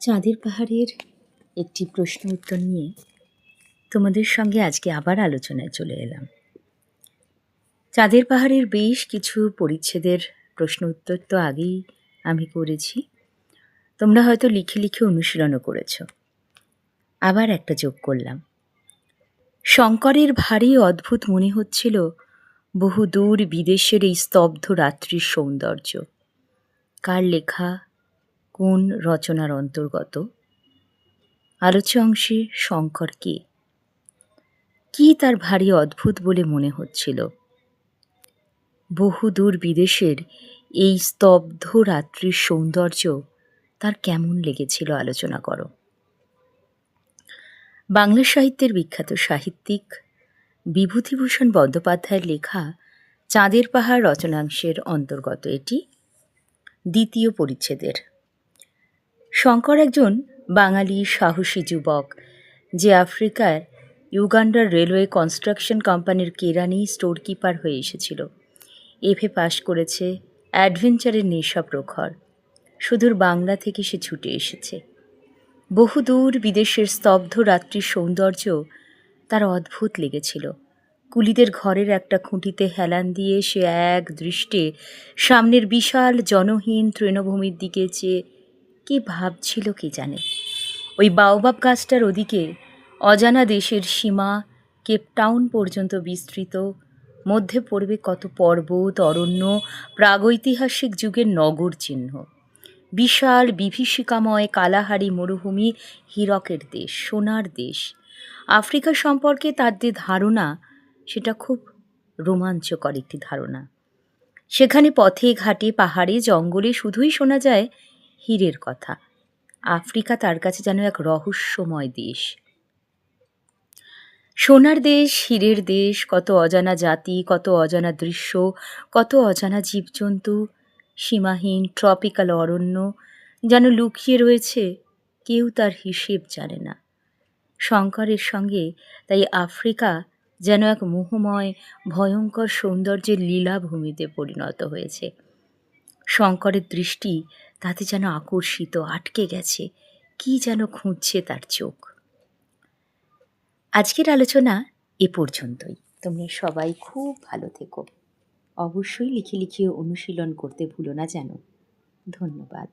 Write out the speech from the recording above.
চাঁদের পাহাড়ের একটি প্রশ্ন উত্তর নিয়ে তোমাদের সঙ্গে আজকে আবার আলোচনায় চলে এলাম। চাঁদের পাহাড়ের বেশ কিছু পরিচ্ছেদের প্রশ্ন উত্তর তো আগেই আমি করেছি। তোমরা হয়তো লিখে লিখে অনুশীলনও করেছ। আবার একটা যোগ করলাম। শঙ্করের ভারী অদ্ভুত মনে হচ্ছিল বহু দূর বিদেশের এই স্তব্ধ রাত্রির সৌন্দর্য। কার লেখা কোন রচনার অন্তর্গত? আলোচ্য অংশে শঙ্কর কে? কি তার ভারী অদ্ভুত বলে মনে হচ্ছিল? বহুদূর বিদেশের এই স্তব্ধ রাত্রির সৌন্দর্য তার কেমন লেগেছিল আলোচনা করো। বাংলা সাহিত্যের বিখ্যাত সাহিত্যিক বিভূতিভূষণ বন্দ্যোপাধ্যায়ের লেখা চাঁদের পাহাড় রচনাংশের অন্তর্গত এটি দ্বিতীয় পরিচ্ছেদের। শঙ্কর একজন বাঙালি সাহসী যুবক, যে আফ্রিকায় ইউগান্ডার রেলওয়ে কনস্ট্রাকশন কোম্পানির কেরানি স্টোর কিপার হয়ে এসেছিল। এফে পাশ করেছে অ্যাডভেঞ্চারের নেশা প্রখর। সুদূর বাংলা থেকে সে ছুটে এসেছে। বহুদূর বিদেশের স্তব্ধ রাত্রির সৌন্দর্য তার অদ্ভুত লেগেছিল। কুলিদের ঘরের একটা খুঁটিতে হেলান দিয়ে সে এক দৃষ্টে সামনের বিশাল জনহীন তৃণভূমির দিকে চেয়ে কি ভাবছিল কে জানে? ওই বাওবাব গাছটার ওদিকে অজানা দেশের সীমা কেপটাউন পর্যন্ত বিস্তৃত। মধ্যে পড়বে কত পর্বত, অরণ্য, প্রাগৈতিহাসিক যুগের নগর চিহ্ন। বিশাল বিভীষিকাময় কালাহারি মরুভূমি হীরকের দেশ, সোনার দেশ। আফ্রিকা সম্পর্কে তার যে ধারণা, সেটা খুব রোমাঞ্চকর একটি ধারণা। সেখানে পথে, ঘাটে, পাহাড়ে, জঙ্গলে শুধুই শোনা যায় হীরের কথা। আফ্রিকা তার কাছে যেন এক রহস্যময় দেশ। সোনার দেশ, হীরের দেশ, কত অজানা জাতি, কত অজানা দৃশ্য, কত অজানা জীবজন্তু, সীমাহীন ট্রপিক্যাল অরণ্য যেন লুকিয়ে রয়েছে, কেউ তার হিসেব জানে না। শঙ্করের সঙ্গে তাই আফ্রিকা যেন এক মোহময়, ভয়ঙ্কর সৌন্দর্যের লীলাভূমিতে পরিণত হয়েছে। শঙ্করের দৃষ্টি তাতে যেন আকর্ষিত, আটকে গেছে। কি যেন খুঁজছে তার চোখ। আজকের আলোচনা এ পর্যন্তই। তোমরা সবাই খুব ভালো থেকো। অবশ্যই লিখে লিখিয়ে অনুশীলন করতে ভুলো না যেন। ধন্যবাদ।